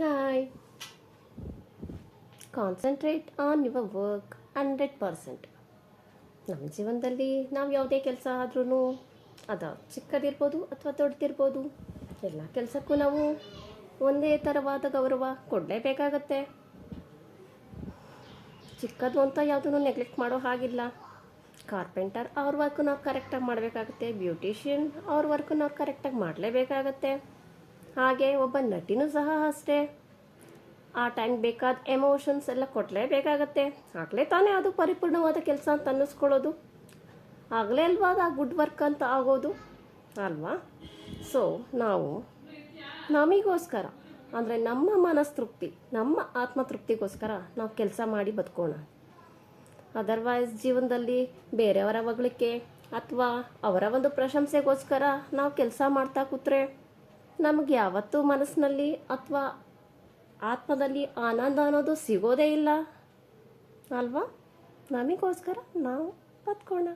Hi concentrate on your work hundred percent ನಮ್ಮ ಜೀವನದಲ್ಲಿ ನಾವು ಯಾವುದೇ ಕೆಲಸ ಆದ್ರೂ ಅದು ಚಿಕ್ಕದಿರ್ಬೋದು ಅಥವಾ ದೊಡ್ಡದಿರ್ಬೋದು ಎಲ್ಲ ಕೆಲಸಕ್ಕೂ ನಾವು ಒಂದೇ ಥರವಾದ ಗೌರವ ಕೊಡಲೇಬೇಕಾಗತ್ತೆ. ಚಿಕ್ಕದು ಅಂತ ಯಾವುದನ್ನು ನೆಗ್ಲೆಕ್ಟ್ ಮಾಡೋ ಹಾಗಿಲ್ಲ. ಕಾರ್ಪೆಂಟರ್ ಅವ್ರ ವರ್ಕು ನಾವು ಕರೆಕ್ಟಾಗಿ ಮಾಡಬೇಕಾಗತ್ತೆ ಬ್ಯೂಟಿಷಿಯನ್ ಅವ್ರ ವರ್ಕು ನಾವು ಕರೆಕ್ಟಾಗಿ ಮಾಡಲೇಬೇಕಾಗತ್ತೆ. ಹಾಗೆ ಒಬ್ಬ ನಟಿನೂ ಸಹ ಅಷ್ಟೇ. ಆ ಟೈಮ್ ಬೇಕಾದ ಎಮೋಷನ್ಸ್ ಎಲ್ಲ ಕೊಡಲೇಬೇಕಾಗತ್ತೆ ಆಗಲೇ ತಾನೇ ಅದು ಪರಿಪೂರ್ಣವಾದ ಕೆಲಸ ಅಂತ ಅನ್ನಿಸ್ಕೊಳ್ಳೋದು. ಆಗಲೇ ಅಲ್ವಾ ಅದು ಗುಡ್ ವರ್ಕ್ ಅಂತ ಆಗೋದು? ಅಲ್ವಾ? ಸೊ ನಾವು ನಮಗೋಸ್ಕರ, ಅಂದರೆ ನಮ್ಮ ಮನಸ್ತೃಪ್ತಿ, ನಮ್ಮ ಆತ್ಮತೃಪ್ತಿಗೋಸ್ಕರ ನಾವು ಕೆಲಸ ಮಾಡಿ ಬದುಕೋಣ. ಅದರ್ವೈಸ್ ಜೀವನದಲ್ಲಿ ಬೇರೆಯವರ ಹೊಗಳಿಕೆ ಅಥವಾ ಅವರ ಒಂದು ಪ್ರಶಂಸೆಗೋಸ್ಕರ ನಾವು ಕೆಲಸ ಮಾಡ್ತಾ ಕೂತ್ರೆ ನಮಗೆ ಯಾವತ್ತೂ ಮನಸ್ಸಿನಲ್ಲಿ ಅಥವಾ ಆತ್ಮದಲ್ಲಿ ಆನಂದ ಅನ್ನೋದು ಸಿಗೋದೇ ಇಲ್ಲ. ಅಲ್ವಾ? ನಮಗೋಸ್ಕರ ನಾವು ಬದುಕೋಣ.